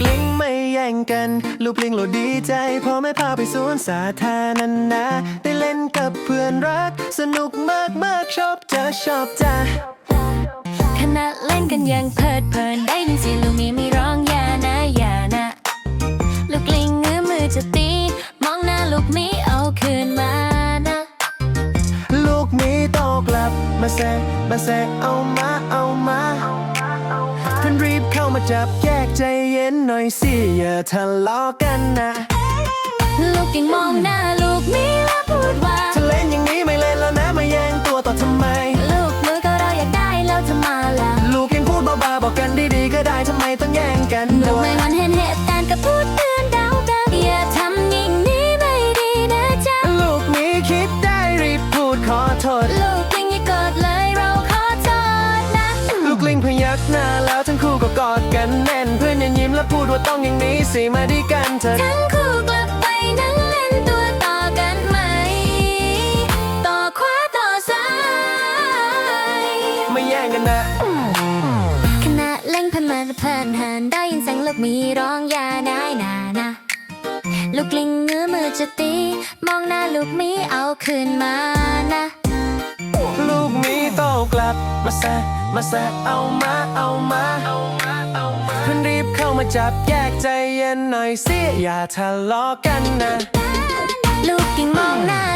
กลิงไม่แย่งกันลูกลิงโหลดดีใจพอแม่พาไปสวนสาธารณะได้เล่นกับเพื่อนรัก สนุกมากมากๆชอบจะชอบจ้ะขณะเล่นกันอยังเพลิดเพลินได้ยินเสียงลูกมีมี คืนมานะ ลูกหมีโตกลับมาแซะมาแซะเอามาเอามาเพื่อนรีบเข้ามาจับแยกใจเย็นหน่อยสิอย่าทะเลาะกันนะ ลูกยังมองหน้าลูกหมีแล้วพูดว่าถ้าเล่นอย่างนี้ไม่เล่นแล้วนะมาแย่งตัวต่อทำไม รีบพูดขอโทษ ลูกลิงอย่าโกรธเลยเราขอโทษนะ ลูกลิงพยักหน้าแล้วทั้งคู่ก็กอดกันแน่น เพื่อนยังยิ้มและพูดว่าต้องอย่างนี้สิมาด้วยกันเถอะทั้งคู่กลับไปนั่งเล่นตัวต่อกันไหม ต่อขวาต่อซ้ายไม่แย่งกันนะ ขณะเล่นเพลินมาเพลินหันได้ยินเสียงลูกหมีร้องอย่าได้นานะ ลูกลิงเงื้ อมือจะตี มองหน้าลูกหมีเอาคืนมานะ ลูกหมีโตกลับ มาแซะมาแซะเอามาเอามาเพื่อนรีบเข้ามาจับแยกใจเย็นหน่อยสิอย่าทะเลาะกันนะ ลูกยิ่งมองหน้า